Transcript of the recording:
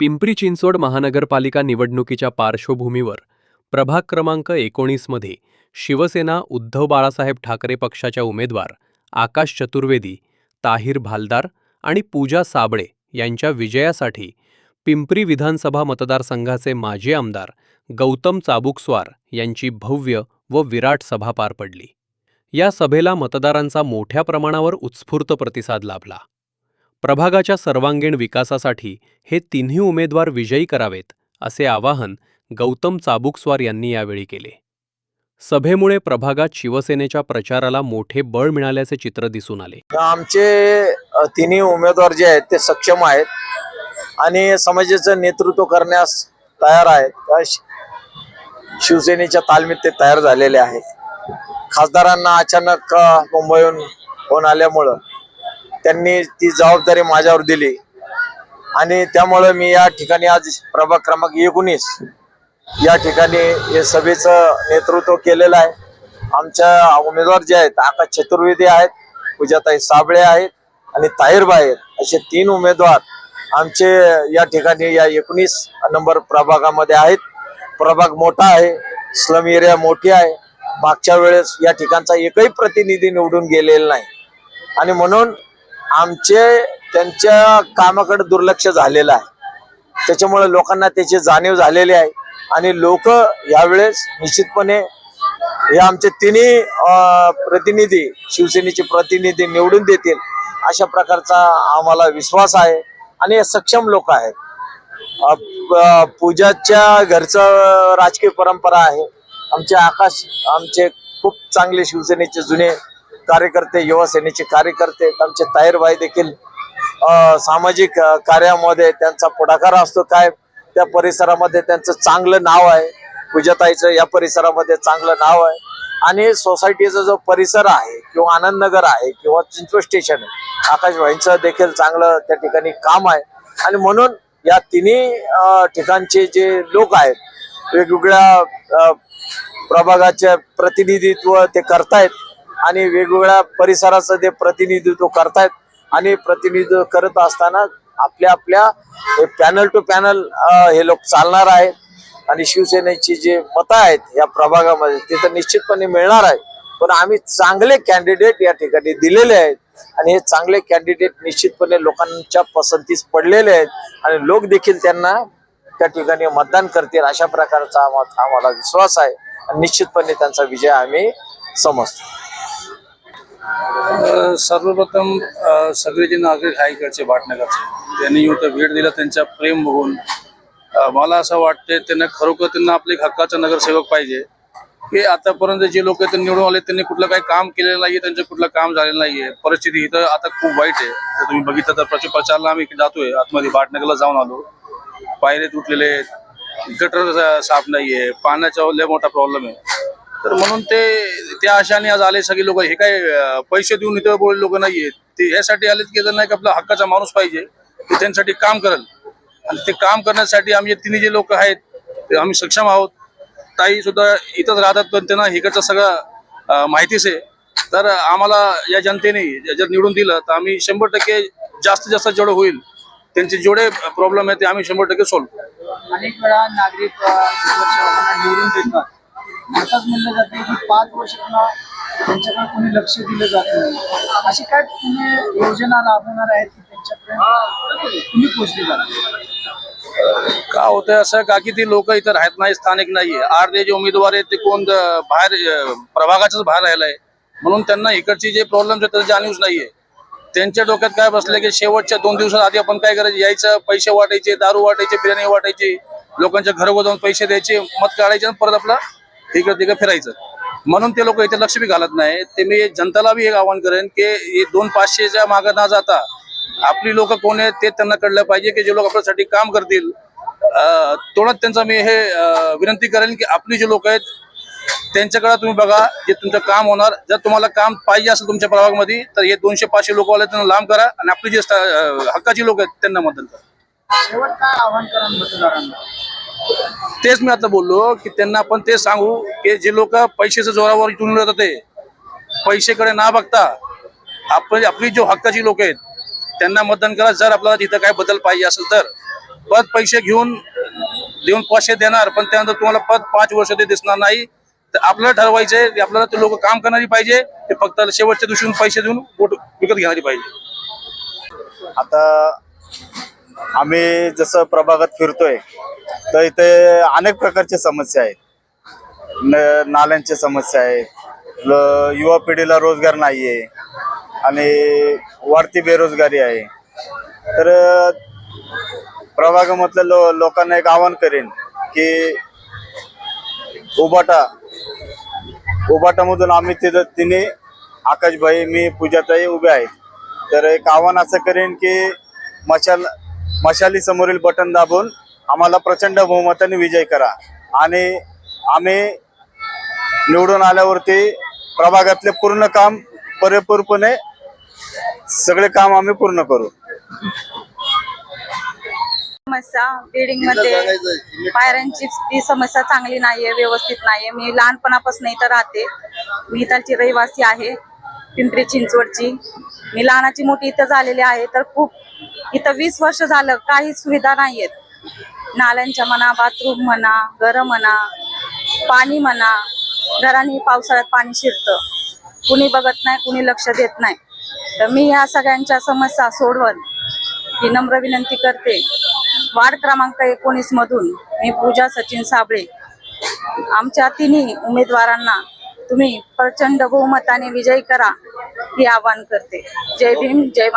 पिंपरी चिंचवड महानगरपालिका निवडणुकीच्या पार्श्वभूमीवर प्रभाग क्रमांक एकोणीसमध्ये शिवसेना उद्धव बाळासाहेब ठाकरे पक्षाच्या उमेदवार आकाश चतुर्वेदी ताहिर भालदार आणि पूजा साबळे यांच्या विजयासाठी पिंपरी विधानसभा मतदारसंघाचे माजी आमदार गौतम चाबुकस्वार यांची भव्य व विराट सभा पार पडली. या सभेला मतदारांचा मोठ्या प्रमाणावर उत्स्फूर्त प्रतिसाद लाभला. प्रभागाच्या सर्वांगीण विकासासाठी हे तिन्ही उमेदवार विजयी करावेत असे आवाहन गौतम चाबुकस्वार यांनी यावेळी केले. सभेमुळे प्रभागात शिवसेनेच्या प्रचाराला मोठे बळ मिळाल्याचे चित्र दिसून आले. आमचे तिन्ही उमेदवार जे आहेत ते सक्षम आहेत आणि समाजाचं नेतृत्व करण्यास तयार आहेत. शिवसेनेच्या तालमीत ते तयार झालेले आहेत. खासदारांना अचानक मुंबईहून फोन आल्यामुळं त्यांनी ती जबाबदारी माझ्यावर दिली. आणि त्यामुळं मी या ठिकाणी आज प्रभाग क्रमांक एकोणीस या ठिकाणी हे सभेचं नेतृत्व केलेलं आहे. आमच्या उमेदवार जे आहेत आकाश चतुर्वेदी आहेत पूजाताई साबळे आहेत आणि ताहिरबा आहेत. असे तीन उमेदवार आमचे या ठिकाणी या एकोणीस नंबर प्रभागामध्ये आहेत. प्रभाग मोठा आहे स्लम एरिया मोठी आहे. मागच्या वेळेस या ठिकाणचा एकही प्रतिनिधी निवडून गेलेला नाही. आणि म्हणून आमचे त्यांच्या कामाकडे दुर्लक्ष झालेलं आहे. त्याच्यामुळे लोकांना त्याची जाणीव झालेली आहे. आणि लोक यावेळेस निश्चितपणे हे आमचे तिन्ही प्रतिनिधी शिवसेनेचे प्रतिनिधी निवडून देतील अशा प्रकारचा आम्हाला विश्वास आहे. आणि सक्षम लोक आहेत. पूजाच्या घरचं राजकीय परंपरा आहे. आमचे आकाश आमचे खूप चांगले शिवसेनेचे जुने कार्यकर्ते युवा सेनेचे कार्यकर्ते त्यांचे आमचे देखील सामाजिक कार्यामध्ये त्यांचा पुढाकार असतो काय त्या परिसरामध्ये त्यांचं चांगलं नाव आहे. पूजाताईचं या परिसरामध्ये चांगलं नाव आहे. आणि सोसायटीचा जो परिसर आहे किंवा आनंदनगर आहे किंवा चिंचवड स्टेशन आहे आकाशभाईंचं देखील चांगलं त्या ठिकाणी काम आहे. आणि म्हणून या तिन्ही ठिकाणचे जे लोक आहेत वेगवेगळ्या प्रभागाचे प्रतिनिधित्व ते करतायत. आणि वेगवेगळ्या परिसराचं ते प्रतिनिधित्व करतायत आणि प्रतिनिधित्व करत असताना आपल्या आपल्या पॅनल टू पॅनल हे लोक चालणार आहेत. आणि शिवसेनेची जे मतं आहेत या प्रभागामध्ये ते तर निश्चितपणे मिळणार आहे पण आम्ही चांगले कॅन्डिडेट या ठिकाणी दिलेले आहेत. आणि हे चांगले कॅन्डिडेट निश्चितपणे लोकांच्या पसंतीस पडलेले आहेत. आणि लोक देखील त्यांना त्या ठिकाणी मतदान करतील अशा प्रकारचा आम्हा- आम्हाला विश्वास आहे. आणि निश्चितपणे त्यांचा विजय आम्ही समजतो. सर्वप्रथम सगळे जे नागरिक आहे इकडचे भाटनगरचे. त्यांनी इथं भेट दिला त्यांचा प्रेम बघून. मला असं वाटते त्यांना खरोखर त्यांना आपले एक हक्काचा नगरसेवक पाहिजे. की आतापर्यंत जे लोक इथं निवडून आले त्यांनी कुठलं काही काम केलेलं नाहीये त्यांचं कुठलं काम झालेलं नाहीये. परिस्थिती इथं आता खूप वाईट आहे. तर तुम्ही बघितलं तर प्रचार प्रचारला आम्ही जातोय. आतमध्ये भाटनगरला जाऊन आलो. पायरे तुटलेले गटर साफ नाहीये. पाण्याचा लय मोठा प्रॉब्लेम आहे. तर म्हणून ते त्या आशाने आज आले सगळे लोक. हे काय पैसे देऊन इथं बोलले लोक नाहीयेत ते यासाठी आलेत की जर नाही की आपला हक्काचा माणूस पाहिजे. ते त्यांच्यासाठी काम करेल. आणि ते काम करण्यासाठी आम्ही तिन्ही जे लोक आहेत ते आम्ही सक्षम आहोत. ताई सुद्धा इथंच राहतात पण त्यांना हिकडचं सगळं माहितीच आहे. तर आम्हाला या जनतेने जर निवडून दिलं तर आम्ही शंभर टक्के जास्तीत जास्त जेवढं होईल त्यांचे जेवढे प्रॉब्लेम आहे ते आम्ही शंभर टक्के सॉल्व्ह अनेक वेळा नागरिक निवडून देतात. असंच म्हणलं जाते की पाच वर्ष पुन्हा त्यांच्याकडे कोणी लक्ष दिलं जात नाही. अशी काय तुम्ही योजना राबवणार आहेत की त्यांच्यापर्यंत तुम्ही का होतंय असं का की ती लोक इथं राहत नाही स्थानिक नाहीये अर्धे जे उमेदवार आहेत ते कोण बाहेर प्रभागाच्याच बाहेर राहिलाय म्हणून त्यांना इकडची जे प्रॉब्लेम आहेत त्याची जाणीवच नाहीये. त्यांच्या डोक्यात काय बसलं की शेवटच्या दोन दिवसात आधी आपण काय करायचं? यायचं पैसे वाटायचे दारू वाटायचे बिर्याणी वाटायची लोकांच्या घरोघर जाऊन पैसे द्यायचे मत काढायचे परत आपला इकडे तिकडे फिरायचं. म्हणून ते लोक इथे लक्ष बी घालत नाही. ते मी जनताला बी एक आवाहन करेन की हे दोन पाचशेच्या मागे न जाता आपली लोक कोण आहेत ते त्यांना कळलं पाहिजे की जे लोक आपल्यासाठी काम करतील. अं, तेवढंच मी हे विनंती करेन की आपली जे लोक आहेत त्यांच्याकडे तुम्ही बघा जे तुमचं काम होणार. जर तुम्हाला काम पाहिजे असेल तुमच्या प्रभागामध्ये तर हे दोनशे पाचशे लोक आले त्यांना लांब करा आणि आपली जे हक्काची लोक आहेत त्यांना मदत करा. तेच मी आता बोललो की त्यांना आपण ते सांगू की जे लोक पैशाच्या जोरावर इथून येतात ते पैसेकडे ना बघता आपण आपली जो हक्काची लोक आहेत त्यांना मतदान करा जर आपल्याला तिथं काय बदल पाहिजे असेल तर. पद पैसे घेऊन देऊन पैसे देणार पण त्यानंतर तुम्हाला पद पाच वर्ष ते दिसणार नाही. तर आपल्याला ठरवायचंय की आपल्याला ते लोक काम करणारी पाहिजे ते फक्त शेवटच्या दिवशी पैसे देऊन वोट विकत घेणारी पाहिजे. आता आम्ही जसं प्रभागात फिरतोय तर इथे अनेक प्रकारच्या समस्या आहेत. न नाल्यांच्या समस्या आहेत युवा पिढीला रोजगार नाही आहे आणि वाढती बेरोजगारी आहे. तर प्रभागामधल्या लो लोकांना एक आवाहन करेन की उबाटा उबाटामधून आम्ही तिथं तिने आकाशभाई मी पूजाताई उभे आहेत. तर एक आव्हान असं करेन की मशाल मशाली समोरील बटन दाबून आम्हाला प्रचंड बहुमताने विजय करा. आणि आम्ही निवडून आल्यावरती प्रभागातले पूर्ण काम परिपूरपणे सगळे काम आम्ही पूर्ण करू. समस्या बिल्डिंगमध्ये पायऱ्यांची ती समस्या चांगली नाहीये व्यवस्थित नाहीये. मी लहानपणापासून इथं राहते. मी इथलची रहिवासी आहे पिंपरी चिंचवडची. मी लहानाची मोठी इथं झालेली आहे तर खूप इथं वीस वर्ष झालं काही सुविधा नाहीयेत. नाल्यांच्या म्हणा बाथरूम म्हणा घरं म्हणा पाणी म्हणा घरांनी पावसाळ्यात पाणी शिरतं. कुणी बघत नाही कुणी लक्ष देत नाही. तर मी ह्या सगळ्यांच्या समस्या सोडवल ही नम्र विनंती करते. वार्ड क्रमांक एकोणीस मधून मी पूजा सचिन साबळे. आमच्या तिन्ही उमेदवारांना तुम्ही प्रचंड बहुमताने विजयी करा हे आवाहन करते. जय भीम जय